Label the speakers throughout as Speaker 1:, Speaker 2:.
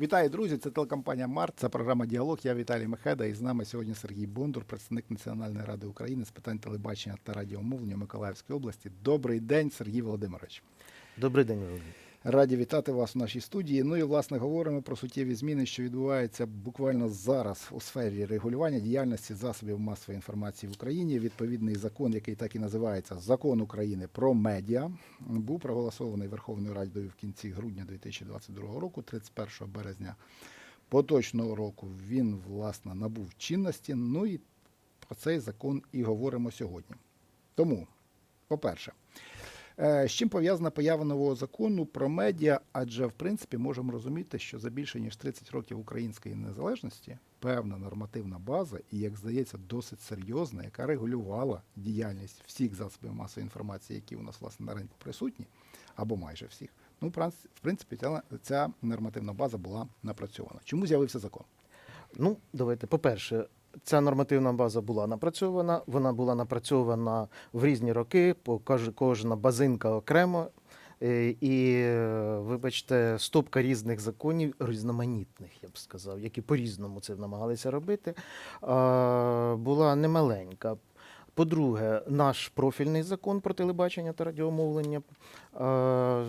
Speaker 1: Вітаю, друзі! Це телекомпанія Март. Це програма Діалог. Я Віталій Мехеда. І з нами сьогодні Сергій Бондур, представник Національної ради України з питань телебачення та радіомовлення Миколаївської області. Добрий день, Сергій Володимирович.
Speaker 2: Добрий день, Володимир.
Speaker 1: Раді вітати вас у нашій студії. Ну і власне говоримо про суттєві зміни, що відбуваються буквально зараз у сфері регулювання діяльності засобів масової інформації в Україні. Відповідний закон, який так і називається Закон України про медіа, був проголосований Верховною Радою в кінці грудня 2022 року, 31 березня поточного року. Він власне набув чинності. Ну і про цей закон і говоримо сьогодні. Тому, по-перше, Е, З чим пов'язана поява нового закону про медіа? Адже в принципі можемо розуміти, що за більше ніж 30 років української незалежності певна нормативна база, і як здається, досить серйозна, яка регулювала діяльність всіх засобів масової інформації, які у нас власне на ринку присутні, або майже всіх. Ну, в в принципі, ця, ця нормативна база була напрацьована. Чому з'явився закон?
Speaker 2: Ну, давайте, по-перше, ця нормативна база була напрацьована. Вона була напрацьована в різні роки, по кожна базинка окремо. Е, І, е, вибачте, стопка різних законів, різноманітних, я б сказав, які по-різному це намагалися робити, була немаленька. По-друге, наш профільний закон про телебачення та радіомовлення а,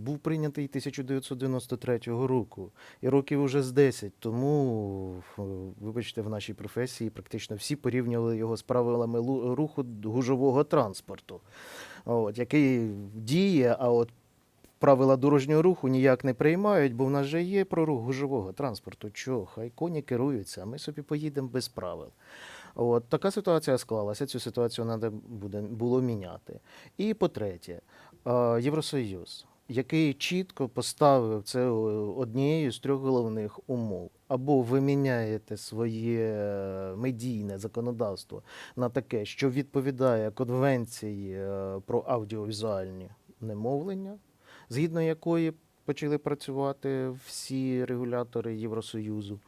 Speaker 2: був прийнятий 1993 року. І років уже з 10 тому, вибачте, в нашій професії практично всі порівнювали його з правилами руху гужового транспорту, от, який діє, а от правила дорожнього руху ніяк не приймають, бо в нас же є про рух гужового транспорту. Чого? Хай коні керуються, а ми собі поїдемо без правил. От така ситуація склалася. Цю ситуацію треба буде було міняти. І по-третє, е, Євросоюз, який чітко поставив це е, однією з трьох головних умов. Або ви міняєте своє е, медійне законодавство на таке, що відповідає Конвенції про аудіовізуальні немовлення, згідно якої почали працювати всі регулятори Євросоюзу.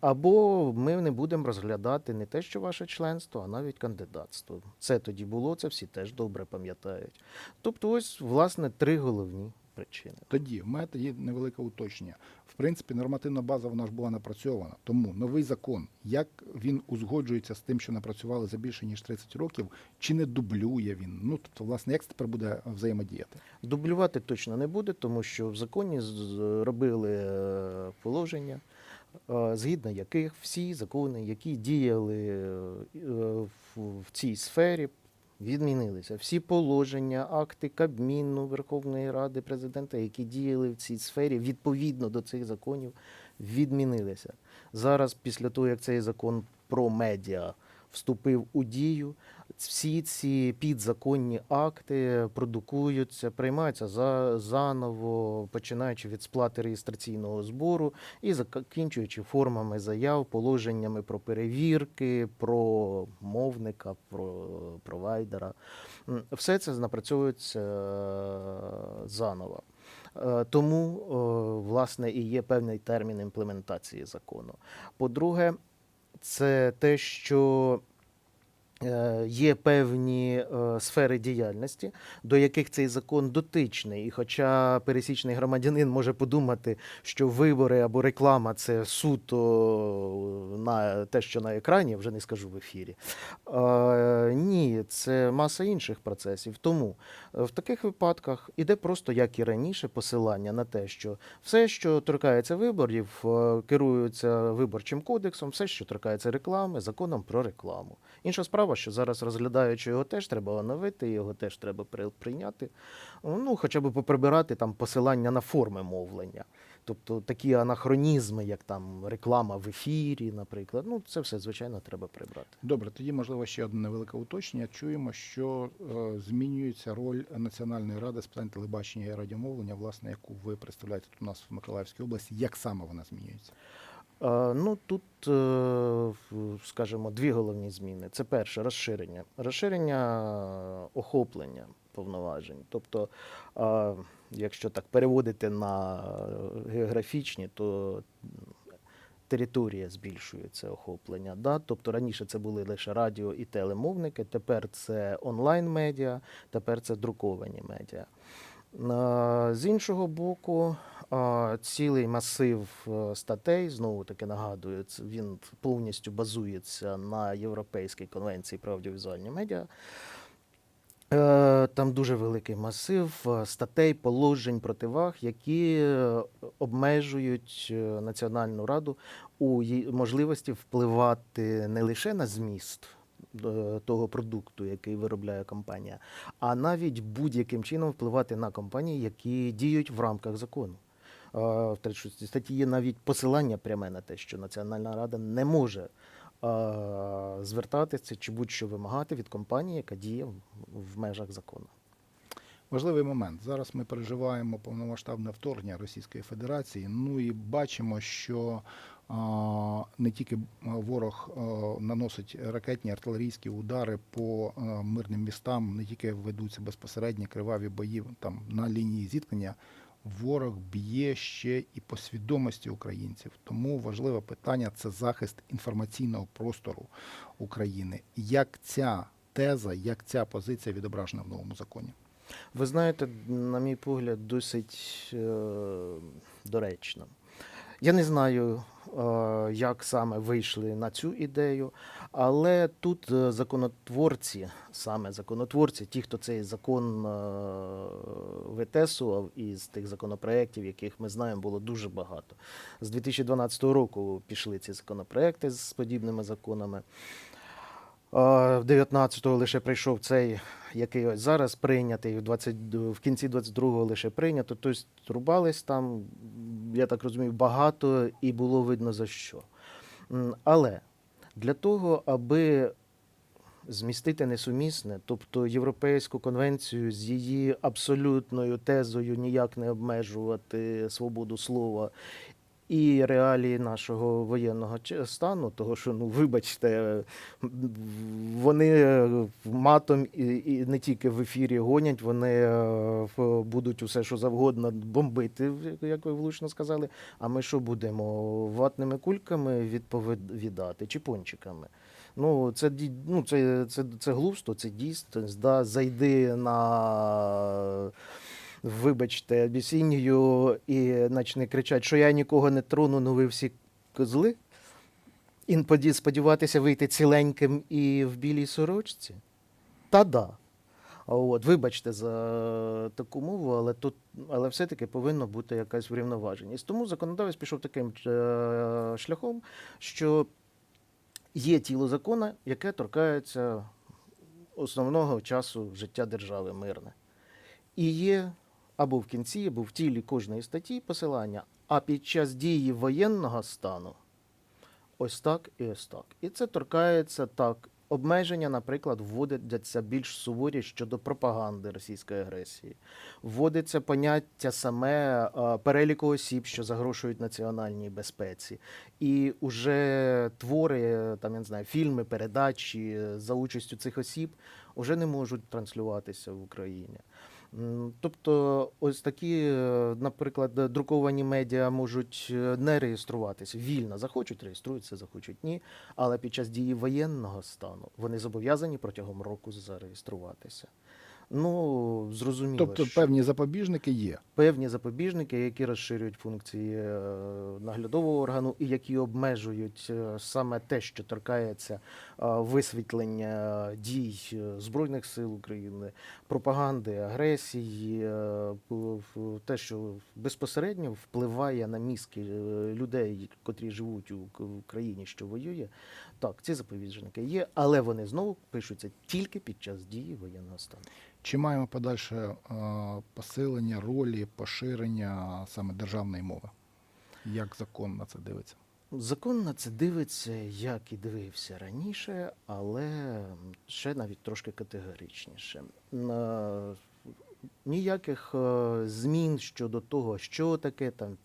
Speaker 2: Або ми не будемо розглядати не те, що ваше членство, а навіть кандидатство. Це тоді було, це всі теж добре пам'ятають. Тобто, ось, власне, три головні причини.
Speaker 1: Тоді в мене є невелике уточнення. Принципі, нормативна база вона ж була напрацьована. Тому новий закон, як він узгоджується з тим, що напрацювали за більше ніж 30 років, чи не дублює він? Ну тобто, власне, як це тепер буде взаємодіяти?
Speaker 2: Дублювати точно не буде, тому що в законі зробили е, положення, е, згідно яких всі закони, які діяли е, в цій сфері, відмінилися. Всі положення, акти Кабміну, Верховної Ради, президента, які діяли в цій сфері, відповідно до цих законів, відмінилися. Зараз, після того, як цей закон про медіа вступив у дію, всі ці підзаконні акти продукуються, приймаються за, заново, починаючи від сплати реєстраційного збору і закінчуючи формами заяв, положеннями про перевірки, про мовника, про провайдера. Все це напрацьовується е, заново. Е, Тому, е, власне, і є певний термін імплементації закону. По-друге, це те, що є певні е, сфери діяльності, до яких цей закон дотичний. І хоча пересічний громадянин може подумати, що вибори або реклама це суто на те, що на екрані, вже не скажу в ефірі. Е, ні, це маса інших процесів. Тому е, в таких випадках іде просто, як і раніше, посилання на те, що все, що торкається виборів, е, керується виборчим кодексом, все, що торкається реклами, законом про рекламу. Інша справа, що зараз розглядаючи його теж треба оновити, його теж треба прийняти. Ну, хоча б поприбирати там посилання на форми мовлення. Тобто такі анахронізми, як там реклама в ефірі, наприклад. Ну, це все, звичайно, треба прибрати.
Speaker 1: Добре, тоді можливо ще одне невелике уточнення. Чуємо, що е, змінюється роль Національної ради з питань телебачення і радіомовлення, власне, яку ви представляєте тут у нас в Миколаївській області. Як саме вона змінюється?
Speaker 2: Е, Ну тут, е, скажімо, дві головні зміни. Це перше розширення. Розширення охоплення повноважень. Тобто, е, якщо так переводити на географічні, то територія збільшується охоплення. Да? Тобто раніше це були лише радіо і телемовники, тепер це онлайн-медіа, тепер це друковані медіа. Е, З іншого боку, цілий масив е, статей. Знову таки нагадую, він повністю базується на Європейській конвенції про аудіовізуальні медіа. Е, Там дуже великий масив е, статей, положень, противаг, які обмежують Національну раду у можливості впливати не лише на зміст того продукту, який виробляє компанія, а навіть будь-яким чином впливати на компанії, які діють в рамках закону. Е, В 36 статті є навіть посилання пряме на те, що Національна рада не може е, звертатися чи будь-що вимагати від компанії, яка діє в- межах закону.
Speaker 1: Важливий момент. Зараз ми переживаємо повномасштабне вторгнення Російської Федерації. Ну і бачимо, що а, не тільки ворог наносить ракетні артилерійські удари по мирним містам, не тільки ведуться безпосередні криваві бої там на лінії зіткнення. Ворог б'є ще і по свідомості українців. Тому важливе питання це захист інформаційного простору України. Як ця теза, як ця позиція відображена в новому законі?
Speaker 2: Ви знаєте, на мій погляд, досить е, доречно. Я не знаю, е, як саме вийшли на цю ідею, але тут е, законотворці, саме законотворці, ті, хто цей закон е, витесував із тих законопроєктів, яких ми знаємо, було дуже багато. З 2012 року пішли ці законопроекти з подібними законами. Е, 19-го лише прийшов цей, який ось зараз прийнятий, в, 20, в кінці 22-го лише прийнято. Тобто рубались там, я так розумію, багато і було видно за що. Але для того, аби змістити несумісне, тобто Європейську конвенцію з її абсолютною тезою ніяк не обмежувати свободу слова і реалії нашого воєнного стану, того що, ну вибачте, вони е, матом і, і не тільки в ефірі гонять, вони е, будуть усе, що завгодно бомбити, як ви влучно сказали. А ми що будемо ватними кульками відповідати чи пончиками? Ну, це ну, це, це, це глупство, це дійсність. Да, зайди на. Вибачте, абісінію і почне кричати, що я нікого не трону, ну ви всі козли. І сподіватися вийти ціленьким і в білій сорочці? Та да. От, вибачте за таку мову, але тут, але все-таки повинно бути якась врівноваженість. Тому законодавець пішов таким е, шляхом, що є тіло закону, яке торкається основного часу життя держави мирне. І є або в кінці, або в тілі кожної статті посилання, а під час дії воєнного стану ось так і ось так. І це торкається так. Обмеження, наприклад, вводяться більш суворі щодо пропаганди російської агресії. Вводиться поняття саме переліку осіб, що загрожують національній безпеці. І уже твори, там я не знаю, фільми, передачі за участю цих осіб вже не можуть транслюватися в Україні. Тобто, ось такі, е, наприклад, друковані медіа можуть е, не реєструватися вільно. Захочуть реєструються, захочуть ні. Але під час дії воєнного стану вони зобов'язані протягом року зареєструватися. Ну, зрозуміло,
Speaker 1: Тобто
Speaker 2: що
Speaker 1: певні запобіжники є.
Speaker 2: певні запобіжники, які розширюють функції е, наглядового органу і які обмежують е, саме те, що торкається е, висвітлення дій Збройних сил України, пропаганди, агресії, те, що безпосередньо впливає на мізки людей, котрі живуть у країні, що воює. Так, ці запобіжники є, але вони знову пишуться тільки під час дії воєнного стану.
Speaker 1: Чи маємо подальше е, посилення ролі, поширення саме державної мови? Як закон на це дивиться?
Speaker 2: Закон на це дивиться, як і дивився раніше, але ще навіть трошки категоричніше. Ніяких е, змін щодо того, що таке там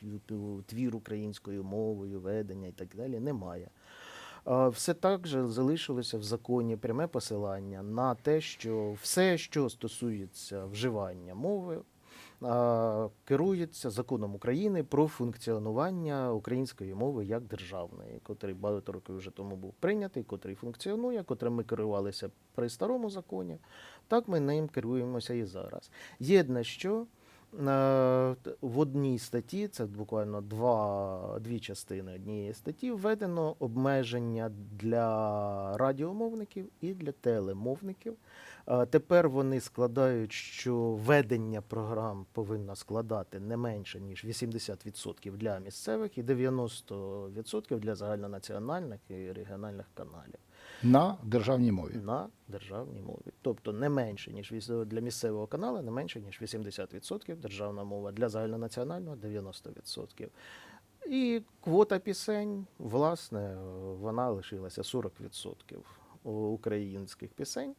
Speaker 2: твір українською мовою, ведення і так далі, немає. Все так же залишилося в законі пряме посилання на те, що все, що стосується вживання мови, керується законом України про функціонування української мови як державної, котрий багато років вже тому був прийнятий, котрий функціонує, котрим ми керувалися при старому законі. Так ми ним керуємося і зараз. Єдне, що в одній статті, це буквально два, дві частини однієї статті, введено обмеження для радіомовників і для телемовників. Е, Тепер вони складають, що ведення програм повинно складати не менше ніж 80% для місцевих і 90% для загальнонаціональних і регіональних каналів
Speaker 1: На державній мові.
Speaker 2: на державній мові. Тобто не менше, ніж для місцевого каналу, не менше, ніж 80% державна мова, для загальнонаціонального 90%. І квота пісень, власне, вона лишилася 40% українських пісень.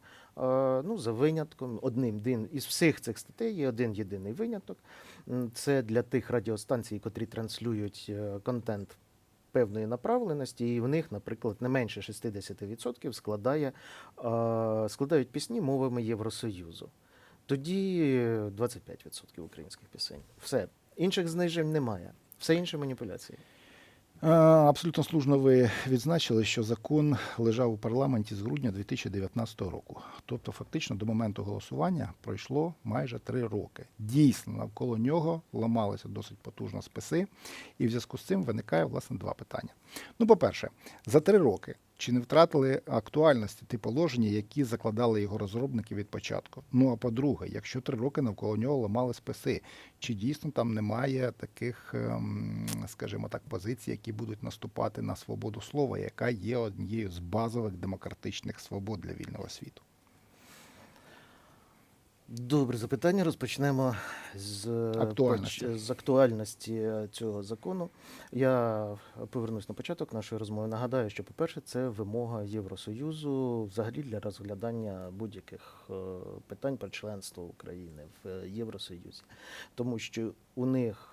Speaker 2: Ну, за винятком, одним дин із всіх цих статей є один єдиний виняток. Це для тих радіостанцій, котрі транслюють е, контент певної направленості, і в них, наприклад, не менше 60% складає, е, складають пісні мовами Євросоюзу. Тоді 25% українських пісень. Все. Інших знижень немає. Все інше маніпуляції.
Speaker 1: Е, Абсолютно слушно ви відзначили, що закон лежав у парламенті з грудня 2019 року. Тобто, фактично, до моменту голосування пройшло майже три роки. Дійсно, навколо нього ламалися досить потужно списи, і в зв'язку з цим виникає власне два питання. Ну, по-перше, за три роки чи не втратили актуальності ті положення, які закладали його розробники від початку? Ну а по-друге, якщо три роки навколо нього ламали списи, чи дійсно там немає таких, ем, скажімо так, позицій, які будуть наступати на свободу слова, яка є однією з базових демократичних свобод для вільного світу?
Speaker 2: Добре запитання. Розпочнемо з е,
Speaker 1: Актуальності.
Speaker 2: з актуальності е, цього закону. Я повернусь на початок нашої розмови. Нагадаю, що, по-перше, це вимога Євросоюзу взагалі для розглядання будь-яких е, питань про членство України в Євросоюзі, тому що у них.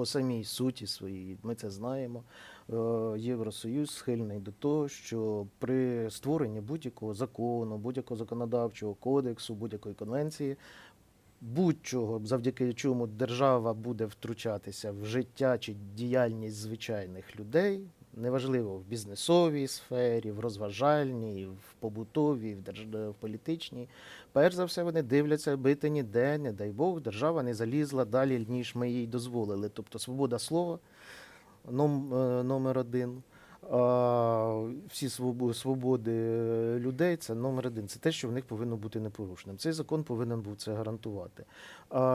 Speaker 2: По самій суті своїй, ми це знаємо. е, Євросоюз схильний до того, що при створенні будь-якого закону, будь-якого законодавчого кодексу, будь-якої конвенції, будь-чого, завдяки чому держава буде втручатися в життя чи діяльність звичайних людей, неважливо в бізнесовій сфері, в розважальній, в побутовій, в, держ... в політичній. Перш за все, вони дивляться, бити ніде, не дай Бог, держава не залізла далі, ніж ми їй дозволили. Тобто свобода слова е, номер один. Всі свободи е, людей це номер один. Це те, що в них повинно бути непорушним. Цей закон повинен був це гарантувати.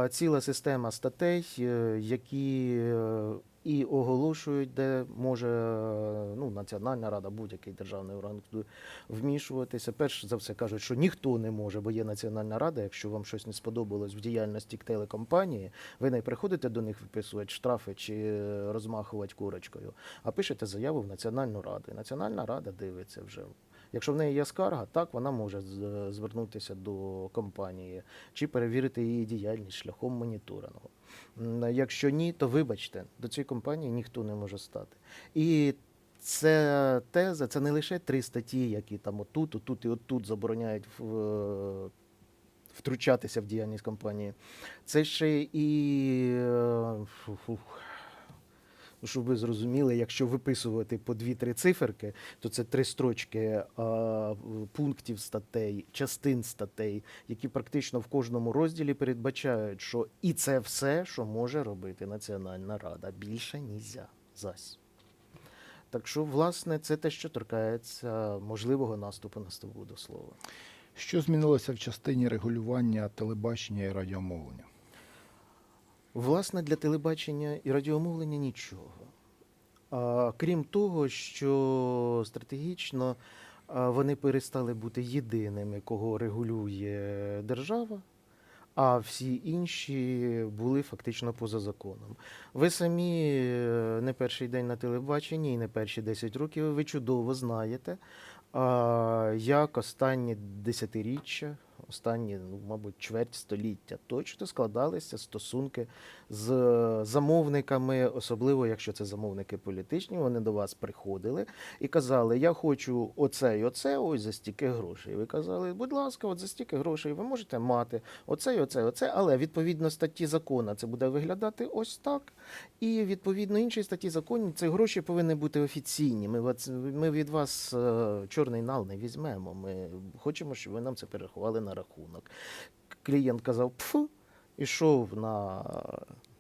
Speaker 2: Ціла система статей, е, які е, і оголошують, де може е, ну, Національна рада, будь-який державний орган вмішуватися. Перш за все кажуть, що ніхто не може, бо є Національна рада. Якщо вам щось не сподобалось в діяльності телекомпанії, ви не приходите до них виписувати штрафи чи е, розмахувати курочкою, а пишете заяву в Національну раду. І Національна рада дивиться вже. Якщо в неї є скарга, так вона може звернутися до компанії чи перевірити її діяльність шляхом моніторингу. Якщо ні, то вибачте, до цієї компанії ніхто не може стати. І це теза, це не лише три статті, які там отут, отут і отут забороняють в, втручатися в діяльність компанії. Це ще і. е, фу- фу, Ну, щоб ви зрозуміли, якщо виписувати по дві-три циферки, то це три строчки а, пунктів статей, частин статей, які практично в кожному розділі передбачають, що і це все, що може робити Національна Рада. Більше нізя. Зась. Так що, власне, це те, що торкається можливого наступу на свободу слова.
Speaker 1: Що змінилося в частині регулювання телебачення і радіомовлення?
Speaker 2: Власне, для телебачення і радіомовлення нічого. А, крім того, що стратегічно вони перестали бути єдиними, кого регулює держава, а всі інші були фактично поза законом. Ви самі е, не перший день на телебаченні і не перші 10 років ви чудово знаєте, як останні десятиріччя, останні, ну, мабуть, чверть століття точно складалися стосунки з замовниками, особливо якщо це замовники політичні, вони до вас приходили і казали: Я хочу оце і оце, ось за стільки грошей. Ви казали, будь ласка, от за стільки грошей ви можете мати оце і оце, і оце, але відповідно статті закону це буде виглядати ось так. І відповідно інші статті закону ці гроші повинні бути офіційні. Ми, ми від вас е, чорний нал не візьмемо. Ми хочемо, щоб ви нам це перерахували на рахунок. Клієнт казав, пфу. ішов на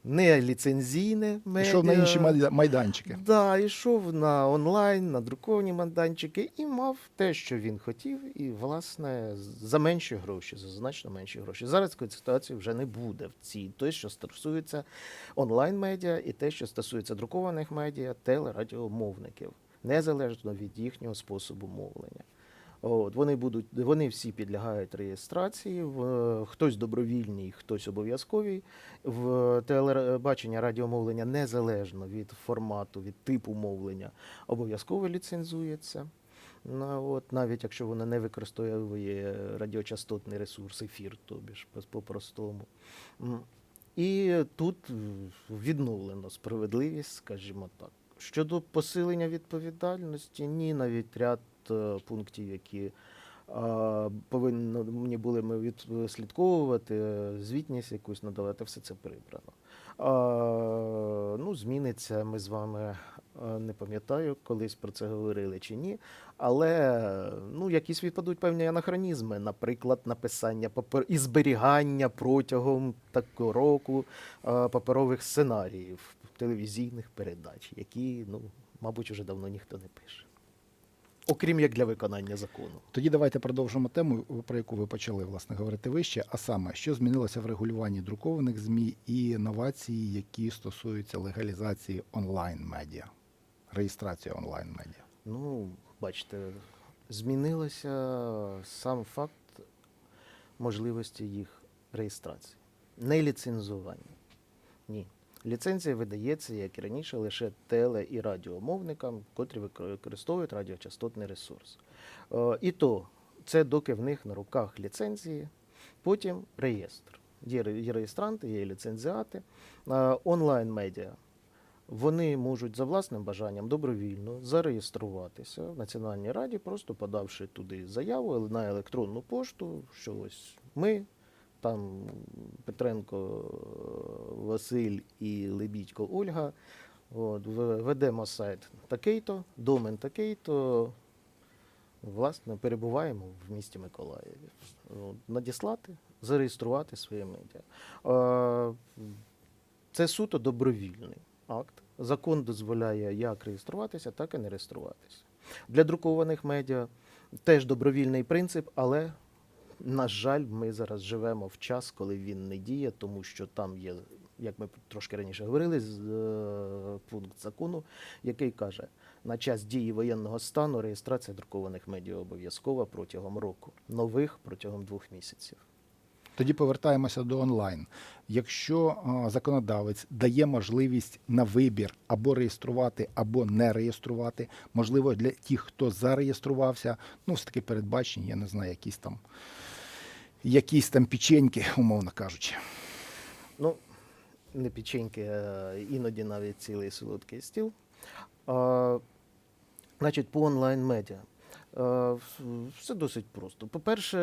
Speaker 2: неліцензійне медіа.
Speaker 1: Пішов на інші майда- майданчики.
Speaker 2: Да, йшов на онлайн, на друковані майданчики і мав те, що він хотів, і, власне, за менші гроші, за значно менші гроші. Зараз такої ситуації вже не буде в цій. Те, що стосується онлайн-медіа, і те, що стосується друкованих медіа, телерадіомовників, незалежно від їхнього способу мовлення. От, вони будуть, вони всі підлягають реєстрації. В, хтось добровільний, хтось обов'язковий. В телебачення радіомовлення незалежно від формату, від типу мовлення, обов'язково ліцензується. Ну, от, навіть якщо вона не використовує радіочастотний ресурс, ефір, тобі ж по- по-простому. І тут відновлено справедливість, скажімо так. Щодо посилення відповідальності, ні, навіть ряд пунктів, які а, повинні були ми відслідковувати, е, звітність якусь надавати, все це прибрано. Ну, зміниться, ми з вами е, не пам'ятаю, колись про це говорили чи ні. Але е, ну, якісь відпадуть певні анахронізми, наприклад, написання папер... і зберігання протягом такого року е, паперових сценаріїв телевізійних передач, які, ну, мабуть, вже давно ніхто не пише. Окрім як для виконання закону.
Speaker 1: Тоді давайте продовжимо тему, про яку ви почали власне говорити вище. А саме, що змінилося в регулюванні друкованих ЗМІ і новації, які стосуються легалізації онлайн-медіа, реєстрації онлайн-медіа.
Speaker 2: Ну, бачите, змінилося сам факт можливості їх реєстрації. Не ліцензування. Ні. Ліцензія видається, як і раніше, лише теле- і радіомовникам, котрі використовують радіочастотний ресурс. Е, І то це доки в них на руках ліцензії, потім реєстр. Є реєстранти, є ліцензіати. Е, Онлайн-медіа вони можуть за власним бажанням добровільно зареєструватися в Національній раді, просто подавши туди заяву на електронну пошту, що ось ми, там Петренко е, Василь і Лебідько Ольга. От, ведемо сайт такий-то, домен такий-то. Власне, перебуваємо в місті Миколаєві. Надіслати, зареєструвати своє медіа. Е, Це суто добровільний акт. Закон дозволяє як реєструватися, так і не реєструватися. Для друкованих медіа теж добровільний принцип, але, на жаль, ми зараз живемо в час, коли він не діє, тому що там є, як ми трошки раніше говорили, е, пункт закону, який каже, на час дії воєнного стану реєстрація друкованих медіа обов'язкова протягом року, нових протягом двох місяців.
Speaker 1: Тоді повертаємося до онлайн. Якщо а, законодавець дає можливість на вибір або реєструвати, або не реєструвати, можливо, для тих, хто зареєструвався, ну, все таки передбачені, я не знаю, якісь там, якісь там печеньки, умовно кажучи.
Speaker 2: Ну, не печеньки, а іноді навіть цілий солодкий стіл. А, значить, по онлайн-медіа. Все досить просто. По-перше,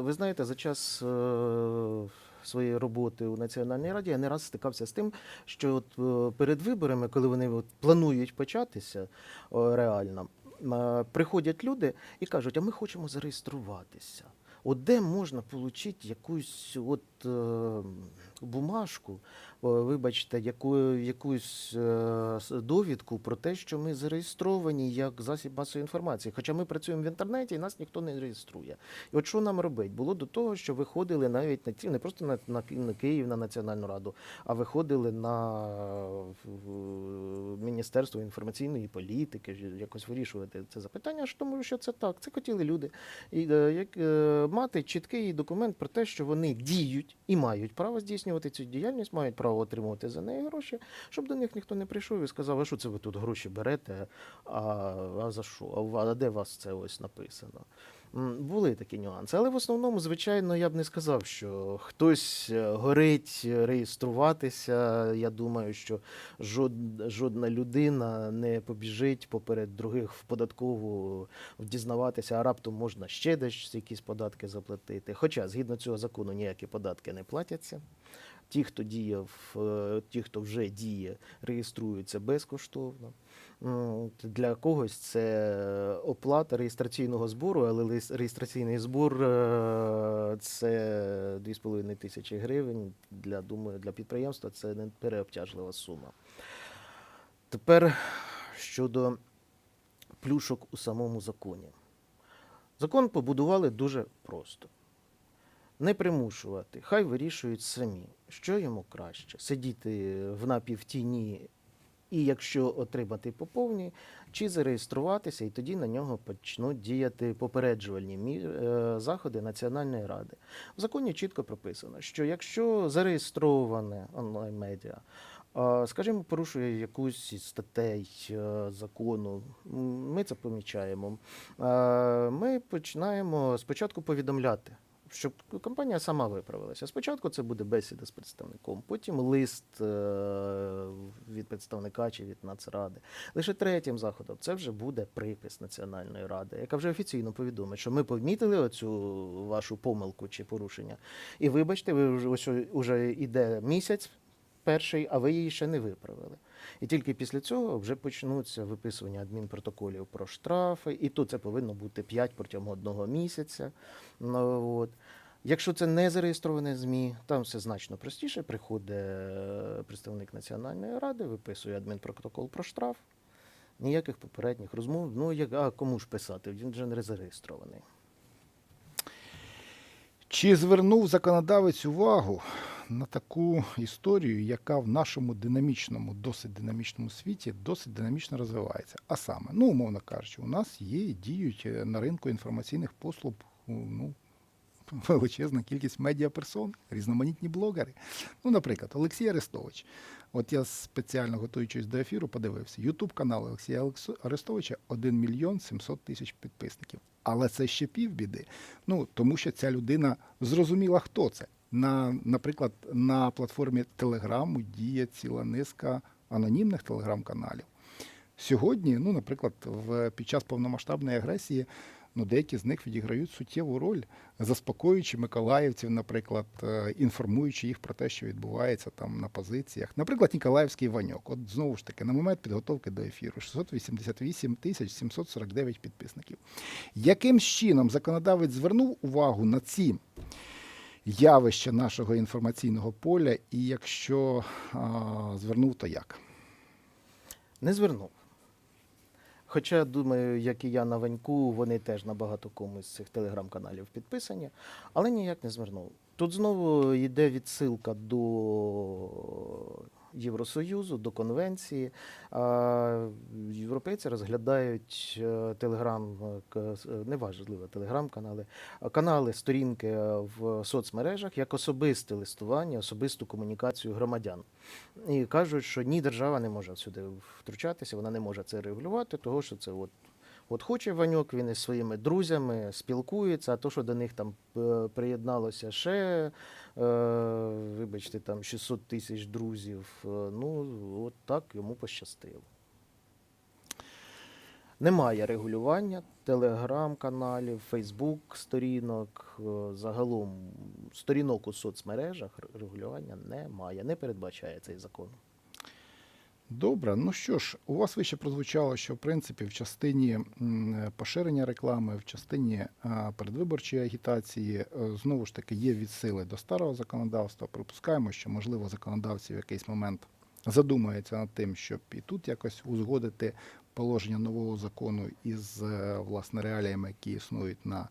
Speaker 2: ви знаєте, за час е, своєї роботи у Національній раді я не раз стикався з тим, що от е, перед виборами, коли вони от планують початися е, реально, приходять люди і кажуть, а ми хочемо зареєструватися. От де можна отримати якусь от бумажку, вибачте, яку, якусь е, довідку про те, що ми зареєстровані як засіб масової інформації. Хоча ми працюємо в інтернеті і нас ніхто не реєструє. І от що нам робити? Було до того, що виходили навіть на ті, не просто на, на, на Київ, на Національну раду, а виходили на Міністерство інформаційної політики, якось вирішувати це запитання, тому що це так. Це хотіли люди. І, е, як, е, мати чіткий документ про те, що вони діють і мають право здійснювати цю діяльність, мають право отримувати за неї гроші, щоб до них ніхто не прийшов і сказав, а що це ви тут гроші берете, а, а за що? А, де вас це ось написано? Були такі нюанси, але в основному, звичайно, я б не сказав, що хтось е, горить реєструватися. Я думаю, що жод, жодна людина не побіжить поперед других в податкову дізнаватися, а раптом можна ще десь якісь податки заплатити. Хоча, згідно цього закону, ніякі податки не платяться. Ті, хто діяв, е, ті, хто вже діє, реєструються безкоштовно. Для когось це оплата реєстраційного збору, але реєстраційний збор е, це 2,5 тисячі гривень. Для, думаю, для підприємства це не переобтяжлива сума. Тепер щодо плюшок у самому законі. Закон побудували дуже просто. Не примушувати, хай вирішують самі, що йому краще. Сидіти в напівтіні і якщо отримати по повній, чи зареєструватися, і тоді на нього почнуть діяти попереджувальні е, заходи Національної ради. В законі чітко прописано, що якщо зареєстроване онлайн-медіа, скажімо, порушує якусь із статей е, закону, ми це помічаємо. Е, Ми починаємо спочатку повідомляти. Щоб компанія сама виправилася. Спочатку це буде бесіда з представником, потім лист е, від представника чи від Нацради. Лише третім заходом це вже буде припис Національної ради, яка вже офіційно повідомить, що ми помітили оцю вашу помилку чи порушення. І вибачте, ви вже ось уже йде місяць перший, а ви її ще не виправили. І тільки після цього вже почнуться виписування адмінпротоколів про штрафи, і тут це повинно бути 5 протягом одного місяця. Ну, от. Якщо це не зареєстроване ЗМІ, там все значно простіше. Приходить е, представник Національної ради, виписує адмінпротокол про штраф. Ніяких попередніх розмов. Ну, як, а кому ж писати? Він вже не зареєстрований.
Speaker 1: Чи звернув законодавець увагу на таку історію, яка в нашому динамічному, досить динамічному світі досить динамічно розвивається? А саме, ну, умовно кажучи, у нас є і діють е, на ринку інформаційних послуг ну, величезна кількість медіаперсон, різноманітні блогери. Ну, наприклад, Олексій Арестович. От я спеціально готуючись до ефіру, подивився. Ютуб канал Олексія Арестовича 1 мільйон 700 тисяч підписників. Але це ще півбіди. Ну, тому що ця людина зрозуміла, хто це. На, наприклад, на платформі Телеграму діє ціла низка анонімних телеграм-каналів. Сьогодні, ну, наприклад, в, під час повномасштабної агресії ну, деякі з них відіграють суттєву роль, заспокоюючи миколаївців, наприклад, е, інформуючи їх про те, що відбувається там на позиціях. Наприклад, Ніколаївський Ваньок. От знову ж таки, на момент підготовки до ефіру 688 тисяч 749 підписників. Яким чином законодавець звернув увагу на ці явища нашого інформаційного поля, і якщо звернув, то як?
Speaker 2: Не звернув. Хоча, думаю, як і я на Ваньку, вони теж на багато комусь з цих телеграм-каналів підписані, але ніяк не звернув. Тут знову йде відсилка до Євросоюзу, до конвенції. Європейці розглядають е, телеграм, е, е, неважливо, телеграм-канали, канали, сторінки в соцмережах як особисте листування, особисту комунікацію громадян. І кажуть, що ні, держава не може сюди втручатися, вона не може це регулювати, того що це от. От хоче Ваньок, він із своїми друзями спілкується, а то, що до них там е, приєдналося ще, е, вибачте, там 600 тисяч друзів, е, ну от так йому пощастило. Немає регулювання телеграм-каналів, Фейсбук-сторінок, загалом сторінок у соцмережах регулювання немає, не передбачає цей закон.
Speaker 1: Добре, ну що ж, у вас вище прозвучало, що в принципі в частині поширення реклами, в частині передвиборчої агітації е, знову ж таки є відсили до старого законодавства. Припускаємо, що можливо законодавці в якийсь момент задумаються над тим, щоб і тут якось узгодити положення нового закону із е, власне реаліями, які існують на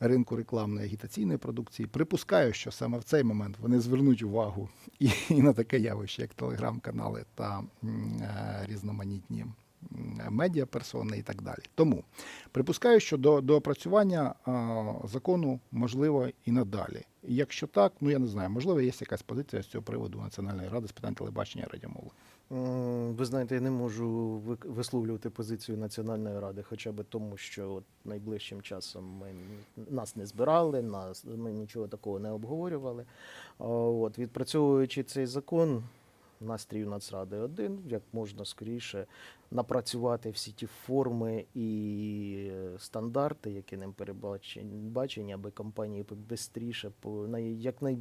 Speaker 1: ринку рекламної агітаційної продукції. Припускаю, що саме в цей момент вони звернуть увагу і, і на таке явище, як телеграм-канали та е, різноманітні медіаперсони і так далі. Тому припускаю, що до, до опрацювання а, закону можливо і надалі. Якщо так, ну я не знаю, можливо, є якась позиція з цього приводу Національної ради з питань телебачення і радіомови.
Speaker 2: Ви знаєте, я не можу висловлювати позицію Національної ради, хоча б тому, що от найближчим часом ми нас не збирали, нас ми нічого такого не обговорювали. От відпрацьовуючи цей закон, настрій у Нацради один, як можна скоріше напрацювати всі ті форми і стандарти, які ним передбачені, бачені, аби компанії швидше, як най,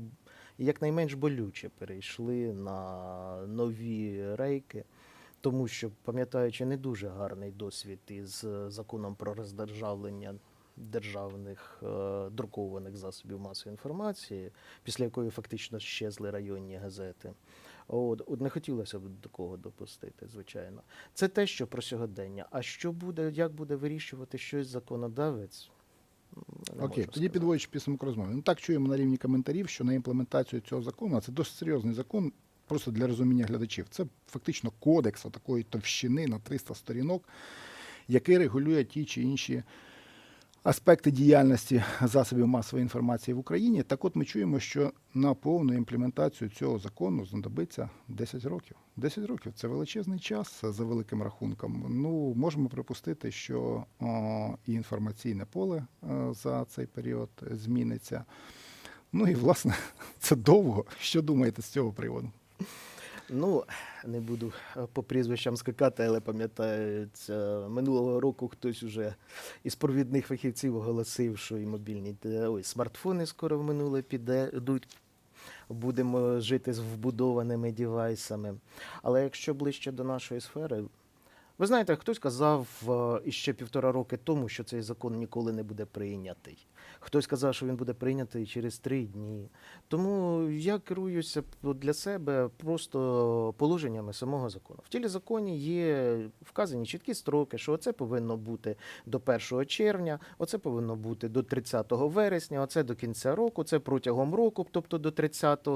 Speaker 2: і якнайменш болюче перейшли на нові рейки. Тому що, пам'ятаючи не дуже гарний досвід із законом про роздержавлення державних е, друкованих засобів масової інформації, після якої фактично щезли районні газети. От, от не хотілося б до кого допустити, звичайно. Це те, що про сьогодення. А що буде, як буде вирішувати щось законодавець?
Speaker 1: Окей, тоді підводячи підсумок розмови. Ну так чуємо на рівні коментарів, що на імплементацію цього закону, а це досить серйозний закон, просто для розуміння глядачів. Це фактично кодекс такої товщини на 300 сторінок, який регулює ті чи інші аспекти діяльності засобів масової інформації в Україні. Так от ми чуємо, що на повну імплементацію цього закону знадобиться 10 років. 10 років це величезний час за великим рахунком. Ну, можемо припустити, що о, і інформаційне поле е, за цей період зміниться. Ну і власне це довго. Що думаєте з цього приводу?
Speaker 2: Ну, не буду е, по прізвищам скакати, але пам'ятається, минулого року хтось уже із провідних фахівців оголосив, що і мобільні те- ой, смартфони скоро в минуле підуть. Будемо жити з вбудованими девайсами. Але якщо ближче до нашої сфери, ви знаєте, хтось казав е, іще півтора роки тому, що цей закон ніколи не буде прийнятий. Хтось казав, що він буде прийнятий через три дні. Тому я керуюся для себе просто положеннями самого закону. В тілі законі є вказані чіткі строки, що оце повинно бути до 1 червня, оце повинно бути до 30 вересня, оце до кінця року, це протягом року, тобто до 30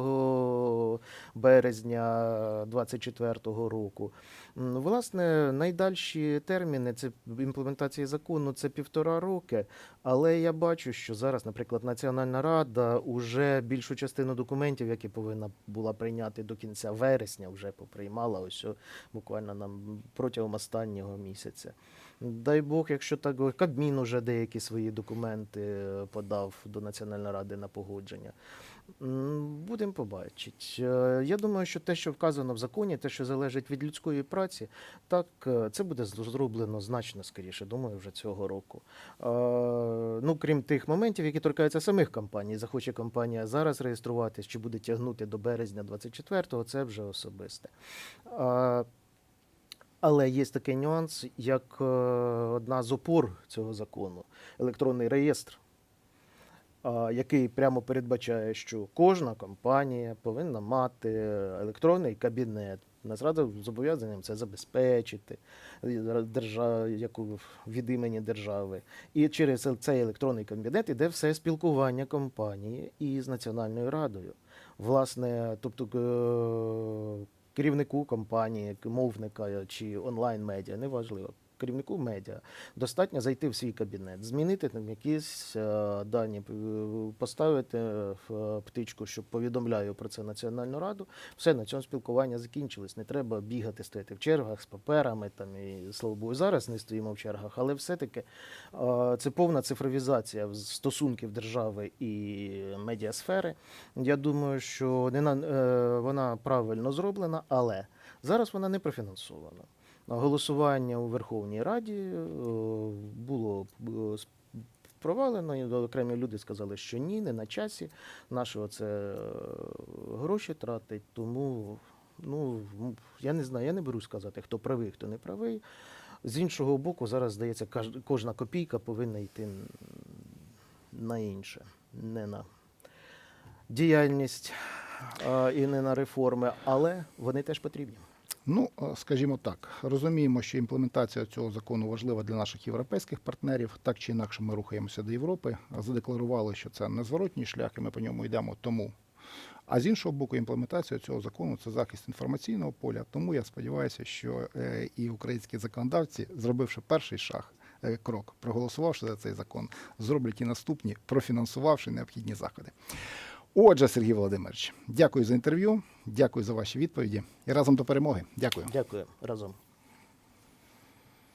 Speaker 2: березня 24 року. Власне, найдальші терміни це імплементації закону це півтора роки. Але я бачу, що зараз, наприклад, Національна Рада уже більшу частину документів, які повинна була прийняти до кінця вересня, вже поприймала ось буквально нам протягом останнього місяця. Дай Бог, якщо так Кабмін уже деякі свої документи е, подав до Національної ради на погодження. Будемо побачити. Е, Я думаю, що те, що вказано в законі, те, що залежить від людської праці, так е, це буде зроблено значно скоріше, думаю, вже цього року. Е, Ну, крім тих моментів, які торкаються самих компаній, захоче компанія зараз реєструватись, чи буде тягнути до березня 24-го, це вже особисте. Але є такий нюанс, як одна з опор цього закону електронний реєстр, який прямо передбачає, що кожна компанія повинна мати електронний кабінет. Нацрада зобов'язанням це забезпечити держа, яку від імені держави. І через цей електронний кабінет іде все спілкування компанії із Національною радою. Власне, тобто керівнику компанії, мовника чи онлайн-медіа, неважливо. Керівнику медіа достатньо зайти в свій кабінет, змінити там якісь е, дані, поставити в е, птичку, що повідомляю про це Національну раду. Все на цьому спілкування закінчилось. Не треба бігати, стояти в чергах з паперами. Там і слава Богу, зараз не стоїмо в чергах, але все-таки е, це повна цифровізація стосунків держави і медіасфери. Я думаю, що не на, е, вона правильно зроблена, але зараз вона не профінансована. Голосування у Верховній Раді е, було е, провалено. Окремі люди сказали, що ні, не на часі. Наші оце е, гроші тратить. Тому ну, я не знаю, я не беру сказати, хто правий, хто не правий. З іншого боку, зараз здається, кожна копійка повинна йти на інше, не на діяльність і не на реформи, але вони теж потрібні.
Speaker 1: Ну, е, скажімо так, розуміємо, що імплементація цього закону важлива для наших європейських партнерів. Так чи інакше, ми рухаємося до Європи. Задекларували, що це незворотній шлях, і ми по ньому йдемо. Тому. А з іншого боку, імплементація цього закону це захист інформаційного поля. Тому я сподіваюся, що е, і українські законодавці, зробивши перший шаг, е, крок, проголосувавши за цей закон, зроблять і наступні, профінансувавши необхідні заходи. Отже, Сергій Володимирович, дякую за інтерв'ю, дякую за ваші відповіді і разом до перемоги. Дякую.
Speaker 2: Дякую разом.